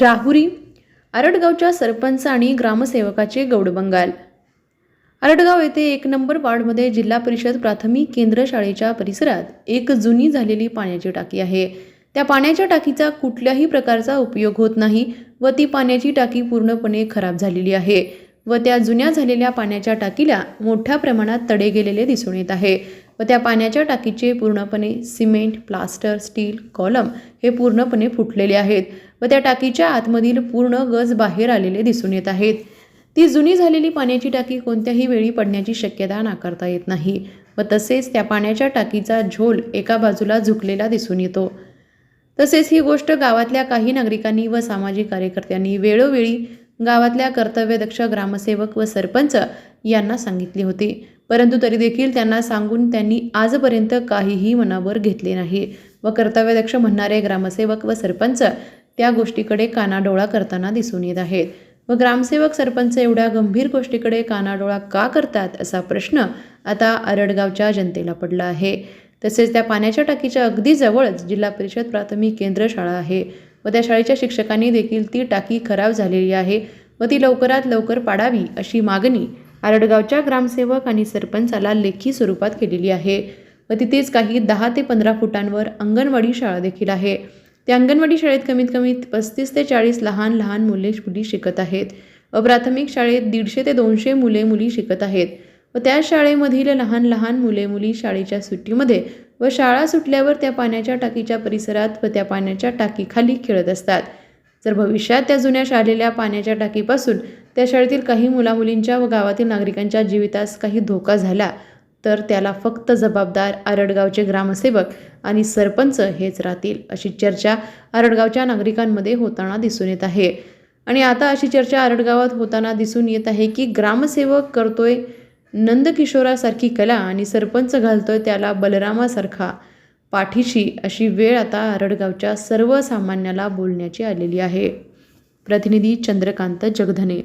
राहुरी आरडगावच्या सरपंच आणि ग्रामसेवकाचे गौडबंगाल. आरडगाव येथे एक नंबर वार्डमध्ये जिल्हा परिषद प्राथमिक केंद्र शाळेच्या परिसरात एक जुनी झालेली पाण्याची टाकी आहे. त्या पाण्याच्या टाकीचा कुठल्याही प्रकारचा उपयोग होत नाही व ती पाण्याची टाकी पूर्णपणे खराब झालेली आहे. व त्या जुन्या झालेल्या पाण्याच्या टाकीला मोठ्या प्रमाणात तडे गेलेले दिसून येत आहे. व त्या पाण्याच्या टाकीचे पूर्णपणे सिमेंट प्लास्टर स्टील कॉलम हे पूर्णपणे फुटलेले आहेत व त्या टाकीच्या आतमधील पूर्ण गज बाहेर आलेले दिसून येत आहेत. ती जुनी झालेली पाण्याची टाकी कोणत्याही वेळी पडण्याची शक्यता नाकारता येत नाही व तसेच त्या पाण्याच्या टाकीचा झोल एका बाजूला झुकलेला दिसून येतो. तसेच ही गोष्ट गावातल्या काही नागरिकांनी व सामाजिक कार्यकर्त्यांनी वेळोवेळी गावातल्या कर्तव्यदक्ष ग्रामसेवक व सरपंच यांना सांगितली होती. परंतु तरी देखील त्यांना सांगून त्यांनी आजपर्यंत काहीही मनावर घेतले नाही. व कर्तव्यदक्ष म्हणणारे ग्रामसेवक व सरपंच त्या गोष्टीकडे कानाडोळा करताना दिसून येत आहेत. व ग्रामसेवक सरपंच एवढ्या गंभीर गोष्टीकडे कानाडोळा का करतात असा प्रश्न आता आरडगावच्या जनतेला पडला आहे. तसेच त्या पाण्याच्या टाकीच्या अगदी जवळच जिल्हा परिषद प्राथमिक केंद्र शाळा आहे. व त्या शाळेच्या शिक्षकांनी देखील ती टाकी खराब झालेली आहे व ती लवकरात लवकर पाडावी अशी मागणी आरडगावच्या ग्रामसेवक आणि सरपंचाला लेखी स्वरूपात केलेली आहे. व तिथेच काही दहा ते पंधरा फुटांवर अंगणवाडी शाळा देखील आहे. त्या अंगणवाडी शाळेत कमीत कमी पस्तीस ते चाळीस लहान लहान मुले मुली शिकत आहेत व प्राथमिक शाळेत दीडशे ते दोनशे मुले मुली शिकत आहेत व त्या शाळेमधील लहान लहान मुले मुली शाळेच्या सुट्टीमध्ये व शाळा सुटल्यावर त्या पाण्याच्या टाकीच्या परिसरात व त्या पाण्याच्या टाकीखाली खेळत असतात. जर भविष्यात त्या जुन्या शाळेल्या पाण्याच्या टाकीपासून त्या शाळेतील काही मुलामुलींच्या व गावातील नागरिकांच्या जीवितास काही धोका झाला तर त्याला फक्त जबाबदार आरडगावचे ग्रामसेवक आणि सरपंच हेच राहतील अशी चर्चा आरडगावच्या नागरिकांमध्ये होताना दिसून येत आहे. आणि आता अशी चर्चा आरडगावात होताना दिसून येत आहे की ग्रामसेवक करतोय नंदकिशोरासारखी कला आणि सरपंच घालतोय त्याला बलरामासारखा पाठीशी अशी वेळ आता आरडगावच्या सर्वसामान्याला बोलण्याची आलेली आहे. प्रतिनिधी चंद्रकांत जगधने